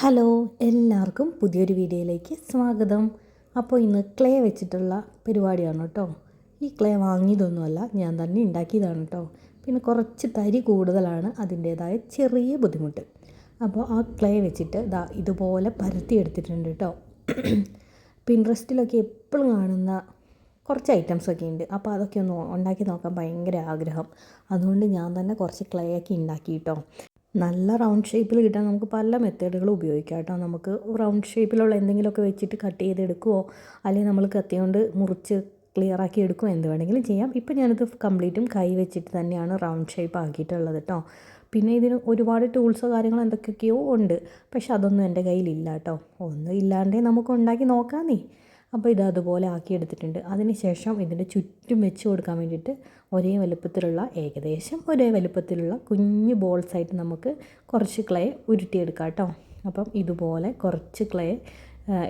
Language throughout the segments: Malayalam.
ഹലോ എല്ലാവർക്കും പുതിയൊരു വീഡിയോയിലേക്ക് സ്വാഗതം. അപ്പോൾ ഇന്ന് ക്ലേ വെച്ചിട്ടുള്ള പരിപാടിയാണ് കേട്ടോ. ഈ ക്ലേ വാങ്ങിയതൊന്നുമല്ല ഞാൻ തന്നെ ഉണ്ടാക്കിയതാണ് കേട്ടോ. പിന്നെ കുറച്ച് തരി കൂടുതലാണ് അതിന്റേതായ ചെറിയ ബുദ്ധിമുട്ട്. അപ്പോൾ ആ ക്ലേ വെച്ചിട്ട് ദാ ഇതുപോലെ പരത്തി എടുത്തിട്ടുണ്ട് കേട്ടോ. പിൻട്രസ്റ്റിലൊക്കെ എപ്പോഴും കാണുന്ന കുറച്ച് ഐറ്റംസൊക്കെ ഉണ്ട്. അപ്പോൾ അതൊക്കെ ഒന്ന് ഉണ്ടാക്കി നോക്കാൻ ഭയങ്കര ആഗ്രഹം. അതുകൊണ്ട് ഞാൻ തന്നെ കുറച്ച് ക്ലേ ഒക്കെ ഉണ്ടാക്കി കേട്ടോ. നല്ല റൗണ്ട് ഷേപ്പിൽ കിട്ടാൻ നമുക്ക് പല മെത്തേഡുകൾ ഉപയോഗിക്കാം കേട്ടോ. നമുക്ക് റൗണ്ട് ഷേപ്പിലുള്ള എന്തെങ്കിലുമൊക്കെ വെച്ചിട്ട് കട്ട് ചെയ്തെടുക്കുവോ അല്ലെങ്കിൽ നമ്മൾ കത്തി കൊണ്ട് മുറിച്ച് ക്ലിയർ ആക്കി എടുക്കുമോ എന്ത് വേണമെങ്കിലും ചെയ്യാം. ഇപ്പം ഞാനിത് കംപ്ലീറ്റും കൈ വെച്ചിട്ട് തന്നെയാണ് റൗണ്ട് ഷേപ്പ് ആക്കിയിട്ടുള്ളത് കേട്ടോ. പിന്നെ ഇതിന് ഒരുപാട് ടൂൾസോ കാര്യങ്ങളോ എന്തൊക്കെയൊക്കെയോ ഉണ്ട്. പക്ഷെ അതൊന്നും എന്റെ കയ്യിലില്ല കേട്ടോ. ഒന്നും ഇല്ലാണ്ടേ നമുക്ക് ഉണ്ടാക്കി നോക്കാന്നേ. അപ്പോൾ ഇത് അതുപോലെ ആക്കിയെടുത്തിട്ടുണ്ട് അതിന് ശേഷം ഇതിന്റെ ചുറ്റും വെച്ച് കൊടുക്കാൻ വേണ്ടിയിട്ട് ഒരേ വലുപ്പത്തിലുള്ള ഏകദേശം ഒരേ വലുപ്പത്തിലുള്ള കുഞ്ഞു ബോൾസായിട്ട് നമുക്ക് കുറച്ച് ക്ലേ ഉരുട്ടിയെടുക്കാം കേട്ടോ. അപ്പം ഇതുപോലെ കുറച്ച് ക്ലേ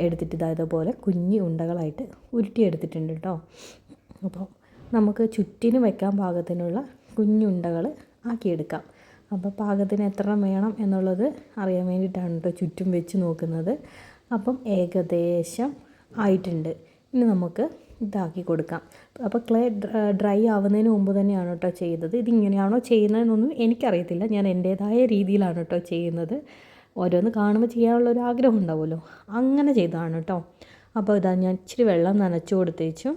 എടുത്തിട്ട് ഇതായതുപോലെ കുഞ്ഞു ഉണ്ടകളായിട്ട് ഉരുട്ടിയെടുത്തിട്ടുണ്ട് കേട്ടോ. അപ്പോൾ നമുക്ക് ചുറ്റിന് വെക്കാൻ പാകത്തിനുള്ള കുഞ്ഞുണ്ടകൾ ആക്കിയെടുക്കാം. അപ്പോൾ പാകത്തിന് എത്ര വേണം എന്നുള്ളത് അറിയാൻ വേണ്ടിയിട്ടാണ് കേട്ടോ ചുറ്റും വെച്ച് നോക്കുന്നത്. അപ്പം ഏകദേശം ആയിട്ടുണ്ട്. ഇനി നമുക്ക് ഇതാക്കി കൊടുക്കാം. അപ്പോൾ ക്ലേ ഡ്രൈ ആവുന്നതിന് മുമ്പ് തന്നെയാണ് കേട്ടോ ചെയ്തത് ഇതിങ്ങനെയാണോ ചെയ്യുന്നതെന്നൊന്നും എനിക്കറിയത്തില്ല. ഞാൻ എന്റേതായ രീതിയിലാണ് കേട്ടോ ചെയ്യുന്നത്. ഓരോന്ന് കാണുമ്പോൾ ചെയ്യാനുള്ള ഒരു ആഗ്രഹം ഉണ്ടാവുമല്ലോ. അങ്ങനെ ചെയ്തതാണ് കേട്ടോ. അപ്പോൾ ഇതാ ഞാൻ ഇച്ചിരി വെള്ളം നനച്ചു കൊടുത്തേച്ചും.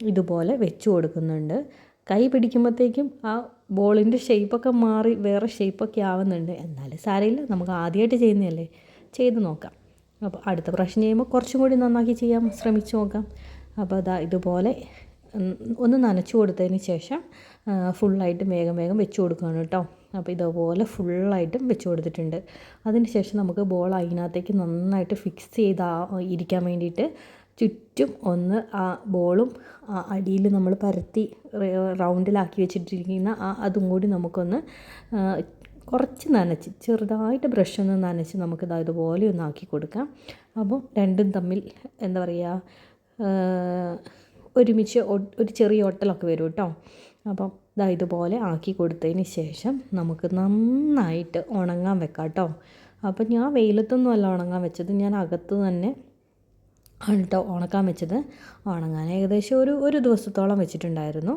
ഇതുപോലെ വെച്ച് കൊടുക്കുന്നുണ്ട്. കൈ പിടിക്കുമ്പോഴത്തേക്കും ആ ബോളിന്റെ ഷേപ്പൊക്കെ മാറി വേറെ ഷേപ്പൊക്കെ ആവുന്നുണ്ട്. എന്നാലും സാരമില്ല. നമുക്ക് ആദ്യമായിട്ട് ചെയ്യുന്നതല്ലേ. ചെയ്ത് നോക്കാം. അപ്പോൾ അടുത്ത പ്രാവശ്യം ചെയ്യുമ്പോൾ കുറച്ചും കൂടി നന്നാക്കി ചെയ്യാൻ ശ്രമിച്ചു നോക്കാം. അപ്പോൾ അതാ ഇതുപോലെ ഒന്ന് നനച്ചു കൊടുത്തതിന് ശേഷം ഫുള്ളായിട്ടും വേഗം വേഗം വെച്ച് കൊടുക്കുകയാണ് കേട്ടോ. അപ്പോൾ ഇതുപോലെ ഫുള്ളായിട്ടും വെച്ച് കൊടുത്തിട്ടുണ്ട്. അതിന് ശേഷം നമുക്ക് ബോൾ അതിനകത്തേക്ക് നന്നായിട്ട് ഫിക്സ് ചെയ്ത് ഇരിക്കാൻ വേണ്ടിയിട്ട് ചുറ്റും ഒന്ന് ആ ബോളും ആ അടിയിൽ നമ്മൾ പരത്തി റൗണ്ടിലാക്കി വെച്ചിട്ടിരിക്കുന്ന ആ അതും കൂടി നമുക്കൊന്ന് കുറച്ച് നനച്ച് ചെറുതായിട്ട് ബ്രഷ് ഒന്ന് നനച്ച് നമുക്ക് ഇതുപോലെ ഒന്ന് ആക്കി കൊടുക്കാം. അപ്പോൾ രണ്ടും തമ്മിൽ എന്താ പറയുക ഒരുമിച്ച് ഒരു ചെറിയ ഒട്ടലൊക്കെ വരും കേട്ടോ. അപ്പം ഇതാ ഇതുപോലെ ആക്കി കൊടുത്തതിന് ശേഷം നമുക്ക് നന്നായിട്ട് ഉണങ്ങാൻ വെക്കാം കേട്ടോ. അപ്പം ഞാൻ വെയിലത്തൊന്നും അല്ല ഉണങ്ങാൻ വെച്ചത് ഞാൻ അകത്ത് തന്നെ ആണ് കേട്ടോ ഉണക്കാൻ വെച്ചത്. ഉണങ്ങാൻ ഏകദേശം ഒരു ഒരു ദിവസത്തോളം വെച്ചിട്ടുണ്ടായിരുന്നു.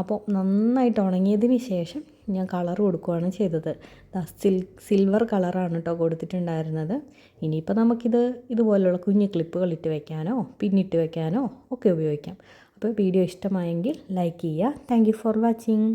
അപ്പോൾ നന്നായിട്ട് ഉണങ്ങിയതിന് ശേഷം ഞാൻ കളർ കൊടുക്കുകയാണ് ചെയ്തത്. സിൽ സിൽവർ കളറാണ് കേട്ടോ കൊടുത്തിട്ടുണ്ടായിരുന്നത്. ഇനിയിപ്പോൾ നമുക്കിത് ഇതുപോലെയുള്ള കുഞ്ഞു ക്ലിപ്പുകൾ ഇട്ട് വെക്കാനോ പിന്നിട്ട് വെക്കാനോ ഒക്കെ ഉപയോഗിക്കാം. അപ്പോൾ വീഡിയോ ഇഷ്ടമായെങ്കിൽ ലൈക്ക് ചെയ്യുക. Thank for watching.